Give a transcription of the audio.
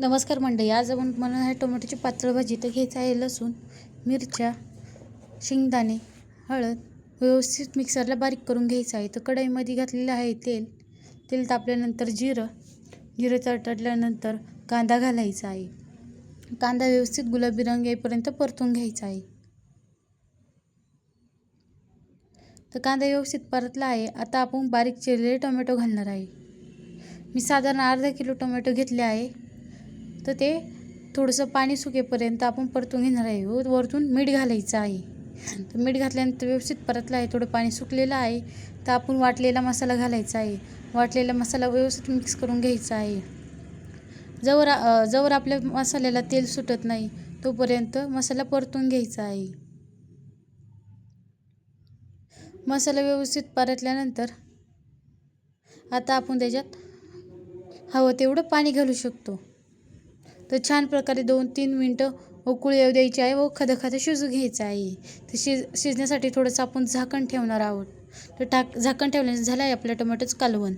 नमस्कार मंडळी आज आपण मला आहे टोमॅटोची पातळ भाजी तर घ्यायचं आहे लसूण मिरच्या शेंगदाणे हळद व्यवस्थित मिक्सरला बारीक करून घ्यायचं आहे. तर कढईमध्ये घातलेलं आहे तेल. तेल तापल्यानंतर जिरं. जिरं तडतडल्यानंतर कांदा घालायचा आहे. कांदा व्यवस्थित गुलाबी रंग येईपर्यंत परतून घ्यायचा आहे. तर कांदा व्यवस्थित परतला आहे. आता आपण बारीक चिरलेले टोमॅटो घालणार आहे. मी साधारण अर्धा किलो टोमॅटो घेतले आहे. तर ते थोडंसं पाणी सुकेपर्यंत आपण परतून घेणार आहे. व वरतून मीठ घालायचं आहे. तर मीठ घातल्यानंतर व्यवस्थित परतलं आहे. थोडं पाणी सुकलेलं आहे. तर आपण वाटलेला मसाला घालायचा आहे. वाटलेला मसाला व्यवस्थित मिक्स करून घ्यायचा आहे. जवळ जवळ आपल्या मसाल्याला तेल सुटत नाही तोपर्यंत मसाला परतून घ्यायचा आहे. मसाला व्यवस्थित परतल्यानंतर आता आपण त्याच्यात हवं तेवढं पाणी घालू शकतो. तर छान प्रकारे दोन तीन मिनटं उकळू येऊ द्यायची आहे व खदखदं शिजू घ्यायचं आहे तर शिज शिजण्यासाठी थोडंसं आपण झाकण ठेवणार आहोत. तर टाक झाकण ठेवल्याने झालं आहे आपलं टोमॅटोचं कालवण.